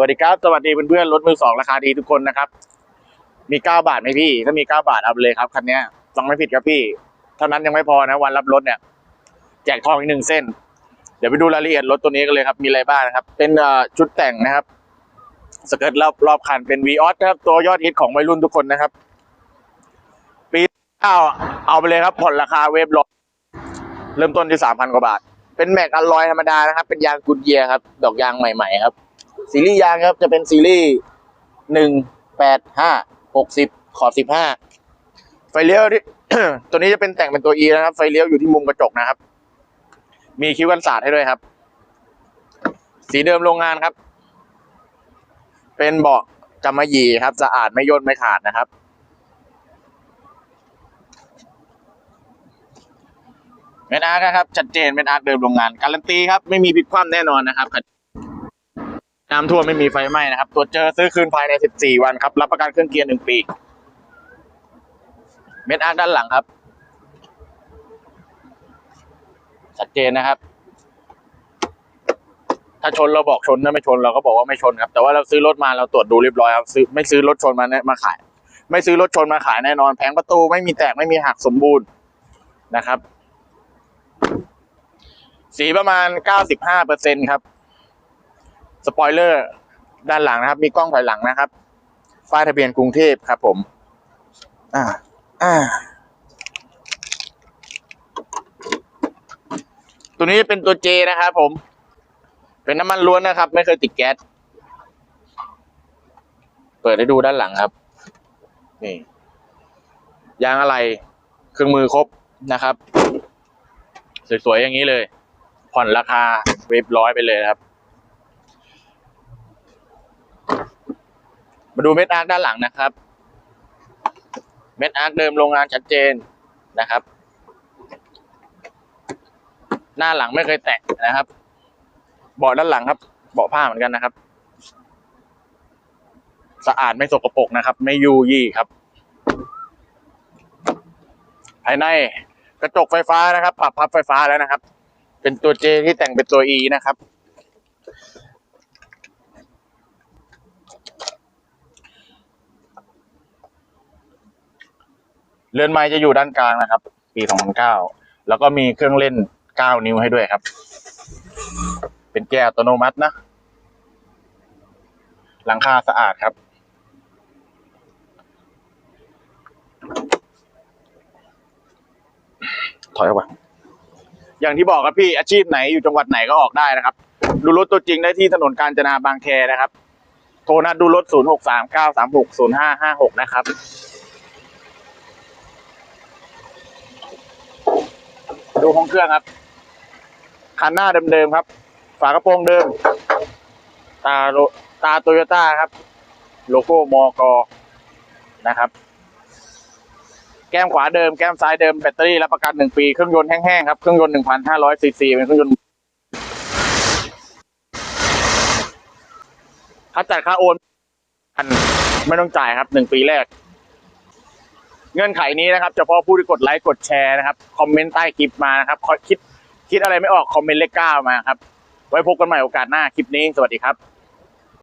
วัสดีครับ สวัสดีเพื่อนๆรถมือสองราคาดีทุกคนนะครับ มีเก้าบาทไหมพี่ ถ้ามีเก้าบาทเอาไปเลยครับคันนี้ยฟังไม่ผิดครับพี่ เท่านั้นยังไม่พอนะวันรับรถเนี่ย แจกทองอีกหนึ่งเส้น เดี๋ยวไปดูรายละเอียดรถตัวนี้กันเลยครับ มีอะไรบ้างนะครับ เป็นชุดแต่งนะครับ สเกิร์ตรอบรอบคันเป็นวีออสครับ ตัวยอดฮิตของวัยรุ่นทุกคนนะครับ ปีเก้าเอาไปเลยครับ ผ่อนราคาเวฟร้อยเริ่มต้นที่สามพันกว่าบาท เป็นแม็กอลลอยธรรมดานะครับ เป็นยางกุดเยียร์ครับ ดอกยางใหม่ ๆ ครับ ซีรีส์ยางครับจะเป็นซีรีส์หนึ่งแปดห้าหกสิบขอบสิบห้าไฟเลี้ยวที่ตัวนี้จะเป็นแต่งเป็นตัว E นะครับ ไฟเลี้ยวอยู่ที่มุมกระจกนะครับ มีคิ้วกันศาสตร์ให้ด้วยครับ สีเดิมโรงงานครับ เป็นเบาะกำมะหยี่ครับ สะอาดไม่ย่นไม่ขาดนะครับ เป็นอาร์คนครับ ชัดเจนเป็นอาร์เดิมโรงงาน การันตีครับ ไม่มีพลิกคว่ำแน่นอนนะครับ น้ำท่วมไม่มีไฟไหม้นะครับ ตรวจเจอซื้อคืนภายใน 14 วันครับ รับประกันเครื่องเกียร์หนึ่งปี เม็ดอาร์ด้านหลังครับ ชัดเจนนะครับ ถ้าชนเราบอกชนถ้าไม่ชนเราก็บอกว่าไม่ชนครับ แต่ว่าเราซื้อรถมาเราตรวจดูเรียบร้อยครับซื้อไม่ซื้อรถชนมาเนี่ยมาขาย ไม่ซื้อรถชนมาขายแน่นอนแผงประตูไม่มีแตกไม่มีหักสมบูรณ์นะครับ สีประมาณ 95เปอร์เซ็นครับ สปอยเลอร์ด้านหลังนะครับ มีกล้องถอยหลังนะครับป้ายทะเบียนกรุงเทพครับ ผม อ่า อ่า ตัวนี้เป็นตัวเจนะครับผม เป็นน้ำมันล้วนนะครับ ไม่เคยติดแก๊ส เปิดให้ดูด้านหลังครับ นี่ ยางอะไร เครื่องมือครบนะครับ สวยๆอย่างนี้เลย ผ่อนราคาเรียบร้อยไปเลยครับ มาดูเม็ดอาร์คด้านหลังนะครับ เม็ดอาร์คเดิมโรงงานชัดเจนนะครับ หน้าหลังไม่เคยแตะนะครับ เบาะด้านหลังครับ เบาะผ้าเหมือนกันนะครับ สะอาดไม่สกปรกนะครับ ไม่ยูยี่ครับ ภายในกระจกไฟฟ้านะครับ ปรับพับไฟฟ้าแล้วนะครับ เป็นตัวเจที่แต่งเป็นตัว E นะครับ เรือนไม้จะอยู่ด้านกลางนะครับ ปี2009แล้วก็มีเครื่องเล่น9นิ้วให้ด้วยครับ เป็นแก้วอัตโนมัตินะ หลังคาสะอาดครับ ถอยออกมาอย่างที่บอกครับพี่อาชีพไหนอยู่จังหวัดไหนก็ออกได้นะครับ ดูรถตัวจริงได้ที่ถนนกาญจนาบางแคนะครับ โทรนัดดูรถ 0 6 3 9 3 6 0 5 5 6 นะครับ ดูห้องเครื่องครับ คันหน้าเดิมๆครับ ฝากระโปรงเดิม ตาโลตาโตโยต้าครับ โลโก้มอกนะครับ แก้มขวาเดิมแก้มซ้ายเดิมแบตเตอรี่รับประกันหนึ่งปี เครื่องยนต์แห้งๆครับ เครื่องยนต์หนึ่งพันห้าร้อยซีซีเป็นเครื่องยนต์ค่าจัดค่าโอนอันไม่ต้องจ่ายครับหนึ่งปีแรก เงื่อนไขนี้นะครับเฉพาะผู้ที่กดไลค์กดแชร์นะครับคอมเมนต์ใต้คลิปมานะครับขอคิดคิดอะไรไม่ออกคอมเมนต์เลขเก้ามาครับไว้พบกันใหม่โอกาสหน้าคลิปนี้สวัสดีครับ